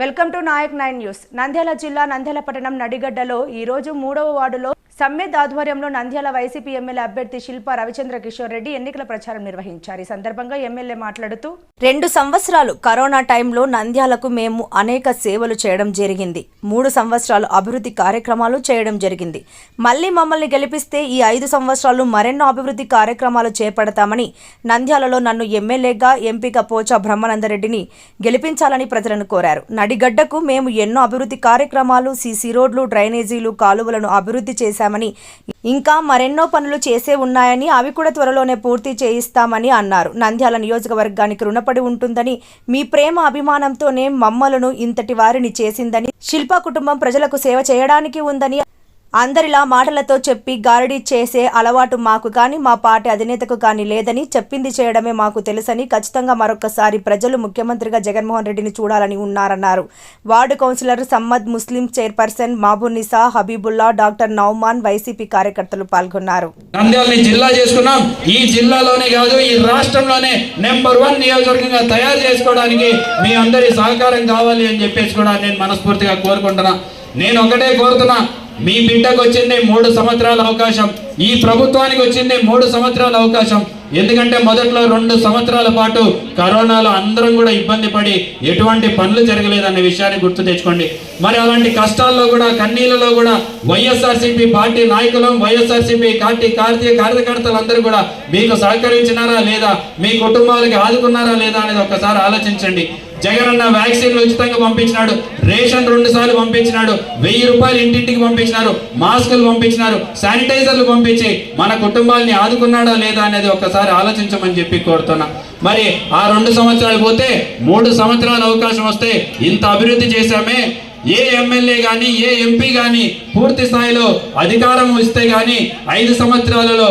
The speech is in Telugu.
Welcome to Nayak nine news. Nandyal జిల్లా నంద్యాల పట్టణం నడిగడ్డలో ఈ రోజు మూడవ వార్డులో సమ్మెద్ ఆధ్వర్యంలో నంద్యాల వైసీపీ ఎమ్మెల్యే అభ్యర్థి శిల్ప రవిచంద్ర కిషోర్ రెడ్డి ఎన్నికల ప్రచారం నిర్వహించారు. ఈ సందర్భంగా ఎమ్మెల్యే మాట్లాడుతూ రెండు సంవత్సరాలు కరోనా టైంలో నంద్యాలకు మేము అనేక సేవలు చేయడం జరిగింది. మూడు సంవత్సరాలు అభివృద్ధి కార్యక్రమాలు చేయడం జరిగింది. మళ్ళీ మమ్మల్ని గెలిపిస్తే ఈ ఐదు సంవత్సరాలు మరెన్నో అభివృద్ధి కార్యక్రమాలు చేపడతామని నంద్యాలలో నన్ను ఎమ్మెల్యేగా ఎంపిక పోచా బ్రహ్మానందరెడ్డిని గెలిపించాలని ప్రజలను కోరారు. నడిగడ్డకు మేము ఎన్నో అభివృద్ధి కార్యక్రమాలు సీసీ రోడ్లు డ్రైనేజీలు కాలువలను అభివృద్ధి చేశామని ఇంకా మరెన్నో పనులు చేసే ఉన్నాయని అవి కూడా త్వరలోనే పూర్తి చేయిస్తామని అన్నారు. నంద్యాల నియోజకవర్గానికి రుణపడి ఉంటుందని మీ ప్రేమ అభిమానంతోనే మమ్మలను ఇంతటి వారిని చేసిందని శిల్ప కుటుంబం ప్రజలకు సేవ చేయడానికి ఉందని అందరిలా మాటలతో చెప్పి గారడీ చేసే అలవాటు మాకు కానీ మా పార్టీ అధినేతకు కానీ లేదని చెప్పింది చేయడమే మాకు తెలుసని ఖచ్చితంగా మరొకసారి ప్రజలు ముఖ్యమంత్రిగా జగన్మోహన్ రెడ్డిని చూడాలని ఉన్నారన్నారు. వార్డు కౌన్సిలర్ సమ్మద్ ముస్లిం chairperson Mabunisa Habibulla doctor Nauman YCP కార్యకర్తలు పాల్గొన్నారు. జిల్లా చేసుకున్నాం. ఈ జిల్లాలోనే కాదు ఈ రాష్ట్రంలోనే నెంబర్ వన్ నియోజకవర్గంగా తయారు చేసుకోవడానికి మీ అందరి సహకారం కావాలి అని చెప్పేసి కూడా నేను మనస్ఫూర్తిగా కోరుకుంటున్నా. నేను ఒకటే కోరుతున్నా మీ బిడ్డకు వచ్చింది మూడు సంవత్సరాల అవకాశం. ఈ ప్రభుత్వానికి వచ్చింది మూడు సంవత్సరాల అవకాశం. ఎందుకంటే మొదట్లో రెండు సంవత్సరాల పాటు కరోనాలో అందరం కూడా ఇబ్బంది పడి ఎటువంటి పనులు జరగలేదన్న విషయాన్ని గుర్తు తెచ్చుకోండి. మరి అలాంటి కష్టాల్లో కూడా కన్నీళ్ళలో కూడా వైఎస్ఆర్సీపీ పార్టీ నాయకులు వైఎస్ఆర్సీపీ పార్టీ కార్తీయ కార్యకర్తలందరూ కూడా మీకు సహకరించినారా లేదా మీ కుటుంబాలకి ఆదుకున్నారా లేదా అనేది ఒకసారి ఆలోచించండి. జగన్ అన్న వ్యాక్సిన్లు ఉచితంగా పంపించినాడు. రేషన్ రెండు సార్లు పంపించినాడు. వెయ్యి రూపాయలు ఇంటింటికి పంపించినారు. మాస్కులు పంపించినారు. శానిటైజర్లు పంపించి మన కుటుంబాలని ఆదుకున్నాడా లేదా అనేది ఒక్కసారి ఆలోచించమని చెప్పి కోరుతున్నా. మరి ఆ రెండు సంవత్సరాలు పోతే మూడు సంవత్సరాల అవకాశం వస్తే ఇంత అభివృద్ధి చేశామే. ఏ ఎమ్మెల్యే కానీ ఏ ఎంపీ కానీ పూర్తి స్థాయిలో అధికారం ఇస్తే కానీ ఐదు సంవత్సరాలలో